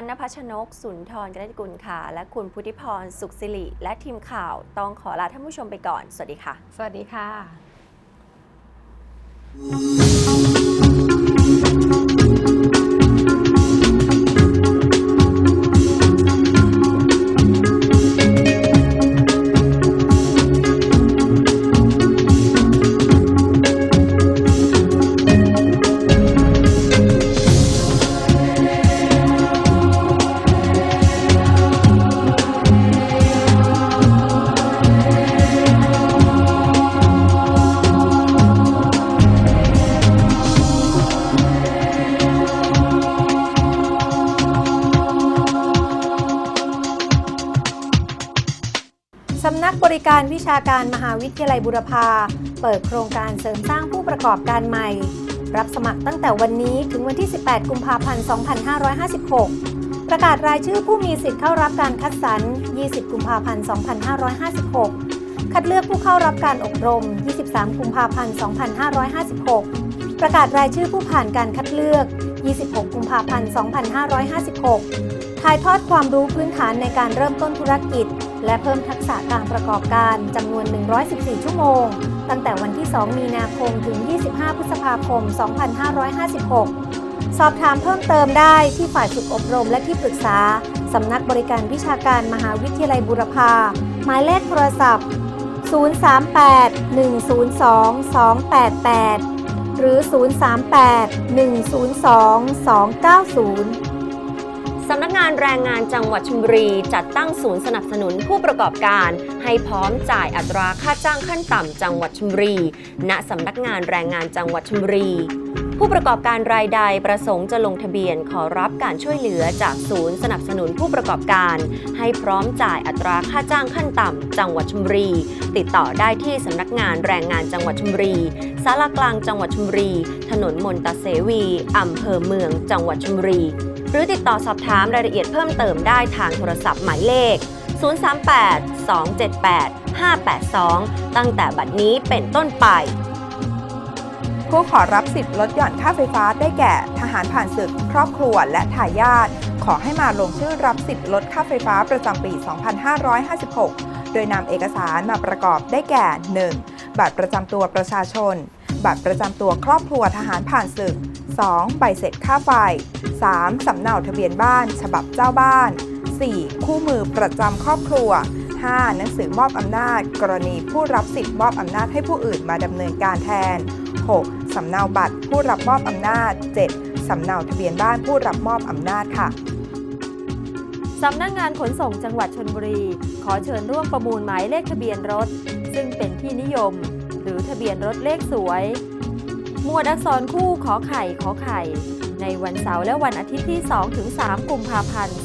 นภัชนกสุนทรกนกุลค่ะ และคุณพุทธิพรสุขสิริ และทีมข่าวต้องขอลาท่านผู้ชมไปก่อน สวัสดีค่ะ สวัสดีค่ะ สำนักบริการวิชาการมหาวิทยาลัยบุรพา เปิดโครงการเสริมสร้างผู้ประกอบการใหม่ รับสมัครตั้งแต่วันนี้ถึงวันที่ 18 กุมภาพันธ์ 2556 ประกาศรายชื่อผู้มีสิทธิ์เข้ารับการคัดสรร 20 กุมภาพันธ์ 2556 คัดเลือกผู้เข้ารับการอบรม 23 กุมภาพันธ์ 2556 ประกาศรายชื่อผู้ผ่านการคัดเลือก 26 กุมภาพันธ์ 2556 ถ่ายทอดความรู้พื้นฐานในการเริ่มต้นธุรกิจ และเพิ่มทักษะการประกอบการจำนวน 114 ชั่วโมง ตั้งแต่วันที่ 2 มีนาคมถึง 25 พฤษภาคม 2556 สอบถามเพิ่มเติมได้ที่ฝ่ายฝึกอบรมและที่ปรึกษา สำนักบริการวิชาการมหาวิทยาลัยบุรพา หมายเลขโทรศัพท์ 038 102 288 หรือ 038 102 290 สำนักงานแรงงานจังหวัดชลบุรี จัดตั้งศูนย์สนับสนุนผู้ประกอบการ ให้พร้อมจ่ายอัตราค่าจ้างขั้นต่ำจังหวัดชลบุรี ณสำนักงานแรงงานจังหวัดชลบุรี ผู้ประกอบการรายใดประสงค์จะลงทะเบียนขอรับการช่วยเหลือจากศูนย์สนับสนุนผู้ประกอบการ ให้พร้อมจ่ายอัตราค่าจ้างขั้นต่ำ จังหวัดชลบุรี ติดต่อได้ที่สำนักงานแรงงานจังหวัดชลบุรีศาลากลางจังหวัดชลบุรี ถนนมนตเสวีอำเภอเมืองจังหวัดชลบุรี หรือติดต่อสอบถามรายละเอียดเพิ่มเติมได้ทางโทรศัพท์หมายเลข 038 278 582 ตั้งแต่บัดนี้เป็นต้นไป ผู้ขอรับสิทธิ์ลดหย่อนค่าไฟฟ้าได้แก่ ทหารผ่านศึก ครอบครัว และทายาทขอให้มาลงชื่อรับสิทธิ์ลดค่าไฟฟ้าประจำปี 2556 โดยนำเอกสารมาประกอบได้แก่ 1. บัตรประจำตัวประชาชน บัตรประจำตัวครอบครัวทหารผ่านศึก 2. ใบเสร็จค่าไฟ 3. สำเนาทะเบียนบ้าน ฉบับเจ้าบ้าน 4. คู่มือประจำครอบครัว 5. หนังสือมอบอำนาจ กรณีผู้รับสิทธิ์มอบอำนาจให้ผู้อื่นมาดำเนินการแทน 6. สำเนาบัตรผู้รับมอบอำนาจ 7. สำเนาทะเบียนบ้านผู้รับมอบอำนาจค่ะสำนักงานขนส่งจังหวัดชนบุรี ขอเชิญร่วมประมูลหมายเลขทะเบียนรถ ซึ่งเป็นที่นิยม หรือทะเบียนรถเลขสวย หมวดอักษรคู่ขอไข่ขอไข่ ในวันเสาร์และวันอาทิตย์ที่2ถึง3กุมภาพันธ์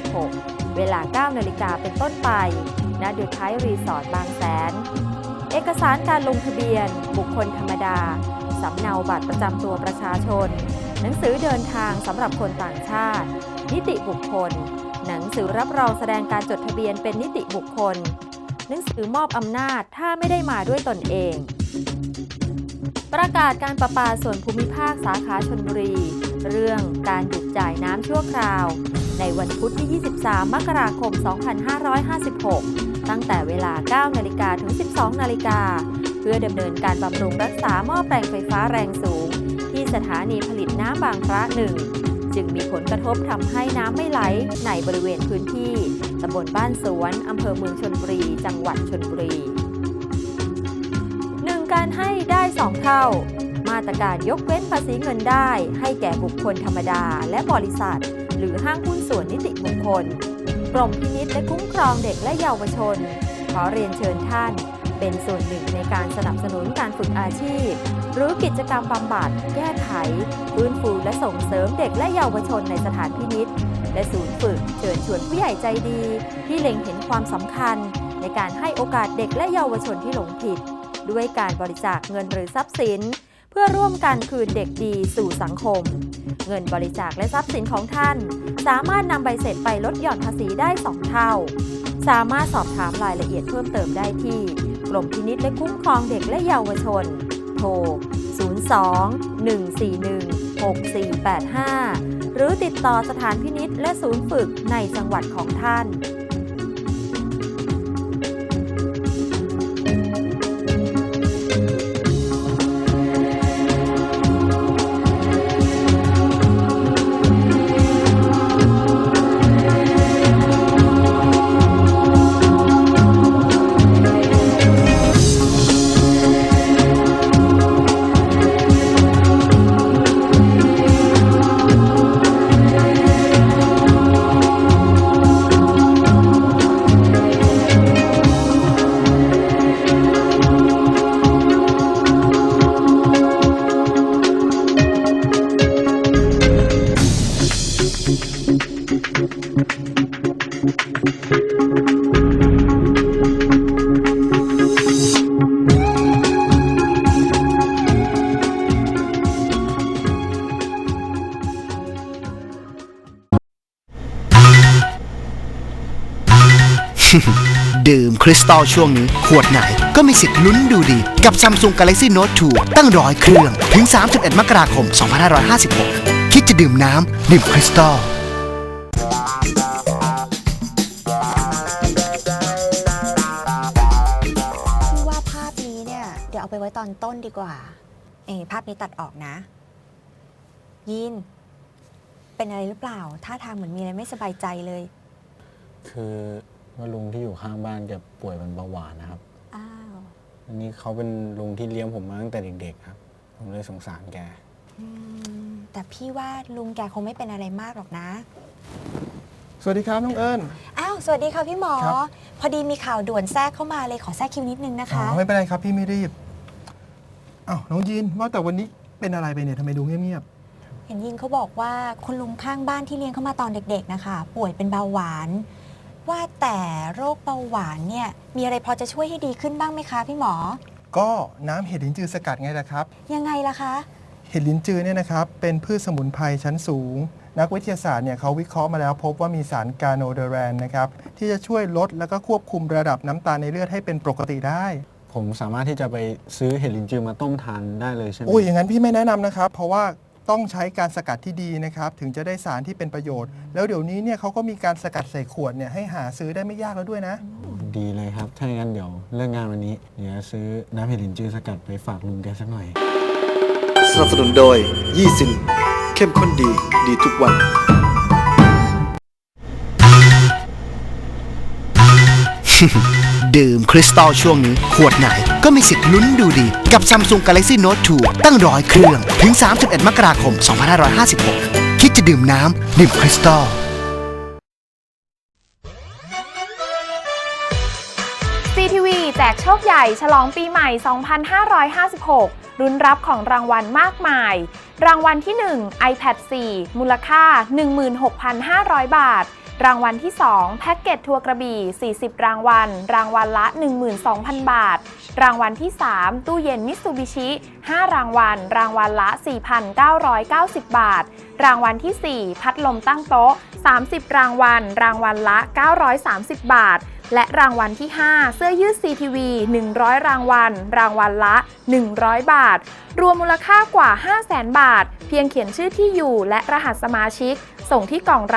2556 เวลา 9 นาฬิกาเป็นต้นไป ณดูไทยรีสอร์ทบางแสน เอกสารการลงทะเบียน บุคคลธรรมดา สำเนาบัตรประจำตัวประชาชน หนังสือเดินทางสำหรับคนต่างชาติ นิติบุคคล หนังสือรับรองแสดงการจดทะเบียนเป็นนิติบุคคล หนังสือมอบอำนาจถ้าไม่ได้มาด้วยตนเอง ประกาศการประปาส่วนภูมิภาคสาขาชนบุรี เรื่องการหยุดจ่ายน้ำชั่วคราว ในวันพุธที่ 23 มกราคม 2556 ตั้งแต่เวลา 9 นาฬิกาถึง 12 นาฬิกา เพื่อดำเนินการบำรุงรักษาหม้อแปลงไฟฟ้าแรงสูง ที่สถานีผลิตน้ำบางพระหนึ่งจึงมีผลกระทบทำให้น้ำไม่ไหลในบริเวณพื้นที่ตำบลบ้านสวนอำเภอเมืองชนบุรี จังหวัดชนบุรี 1. การให้ได้ 2 เท่า มาตรการยกเว้นภาษีเงินได้ ให้แก่บุคคลธรรมดาและบริษัท หรือห้างหุ้นส่วนนิติบุคคล กรมพินิษและคุ้มครองเด็กและเยาวชน ขอเรียนเชิญท่าน เป็นส่วนหนึ่งในการสนับสนุนการฝึกอาชีพ หรือกิจกรรมบำบัด แก้ไขฟื้นฟูและส่งเสริมเด็กและเยาวชนในสถานพินิษและศูนย์ฝึกเชิญชวนผู้ใหญ่ใจดี ที่เล็งเห็นความสำคัญ ในการให้โอกาสเด็กและเยาวชนที่หลงผิด ด้วยการบริจาคเงินหรือทรัพย์สิน เพื่อร่วมกันคืนเด็กดีสู่สังคม เงินบริจาคและทรัพย์สินของท่าน สามารถนำใบเสร็จไปลดหย่อนภาษีได้ 2 เท่า สามารถสอบถามรายละเอียดเพิ่มเติมได้ที่ กรมพินิษและคุ้มครองเด็กและเยาวชน โทร 02 141 6485 หรือรือติดต่อสถานพินิษและศูนย์ฝึกในจังหวัดของท่าน ดื่มคริสตัลช่วงนี้ ขวดไหนก็มีสิทธิ์ลุ้นดูดี กับ Samsung Galaxy Note 2 ตั้งร้อยเครื่อง ถึง 31 มกราคม 2556 คิดจะดื่มน้ำ ดื่มคริสตัล ไปไว้ตอนต้นดีกว่า เอยภาพนี้ตัดออกนะ ยิน เป็นอะไรหรือเปล่า ท่าทางเหมือนมีอะไรไม่สบายใจเลย คือว่าลุงที่อยู่ข้างบ้านแกป่วยเป็นเบาหวานนะครับ อ้าว อันนี้เขาเป็นลุงที่เลี้ยงผมมาตั้งแต่เด็กๆครับ ผมเลยสงสารแก อืม แต่พี่ว่าลุงแกคงไม่เป็นอะไรมากหรอกนะ สวัสดีครับน้องเอิญ อ้าว สวัสดีค่ะพี่หมอ ครับ พอดีมีข่าวด่วนแทรกเข้ามาเลยขอแทรกคิวนิดนึงนะคะอ๋อไม่เป็นไรครับพี่ไม่รีบ อ้าวน้องยีนว่าแต่วันนี้เป็นอะไรไปเนี่ยทำไมดูเงียบเห็นยินเขาบอกว่าคุณลุงข้างบ้านที่เลี้ยงเขามาตอนเด็กๆนะคะ ป่วยเป็นเบาหวาน ว่าแต่โรคเบาหวานเนี่ย มีอะไรพอจะช่วยให้ดีขึ้นบ้างไหมคะพี่หมอ ๆก็น้ำเห็ดลิ้นจือสกัดไงล่ะครับ ยังไงล่ะคะ เห็ดลิ้นจือเนี่ยนะครับเป็นพืชสมุนไพรชั้นสูง นักวิทยาศาสตร์เนี่ยเขาวิเคราะห์มาแล้วพบว่ามีสารกาโนเดแรนนะครับที่จะช่วยลดแล้วก็ควบคุมระดับน้ำตาลในเลือดให้เป็นปกติได้ ผมสามารถที่จะไปซื้อเห็ดลินจือมาต้มทานได้เลยใช่ไหม อุ้ยอย่างนั้นพี่ไม่แนะนำนะครับ เพราะว่าต้องใช้การสกัดที่ดีนะครับ ถึงจะได้สารที่เป็นประโยชน์ แล้วเดี๋ยวนี้เนี่ยเขาก็มีการสกัดใส่ขวดเนี่ยให้หาซื้อได้ไม่ยากแล้วด้วยนะ ดีเลยครับ ถ้าอย่างนั้นเดี๋ยวเลิกงานวันนี้ เดี๋ยวจะซื้อน้ำเห็ดลินจือสกัดไปฝากลุงแกสักหน่อย สนับสนุนโดย ยี่สิน เข้มข้นดี ดีทุกวัน ดื่มคริสตัลช่วงนี้ ขวดไหนก็มีสิทธิ์ลุ้นดูดี กับ Samsung Galaxy Note 2 ตั้งร้อยเครื่อง ถึง 31 มกราคม 2556 คิดจะดื่มน้ำ ดื่มคริสตัล CTV แจกโชคใหญ่ฉลองปีใหม่ 2556 รุนรับของรางวัลมากมาย รางวัลที่ 1 iPad 4 มูลค่า 16,500 บาท รางวัลที่ 2 แพ็กเกจทัวร์กระบี่ 40 รางวัล รางวัลละ 12,000 บาท รางวัลที่ 3 ตู้เย็นมิตซูบิชิ 5 รางวัล รางวัลละ 4,990 บาท รางวัลที่ 4 พัดลมตั้งโต๊ะ 30 รางวัล รางวัลละ 930 บาท และรางวัลที่ 5 เสื้อยืด CTV 100 รางวัล รางวัลละ 100 บาท รวมมูลค่ากว่า 500,000 บาท เพียงเขียนชื่อที่อยู่และรหัสสมาชิก ส่งที่กล่องรับ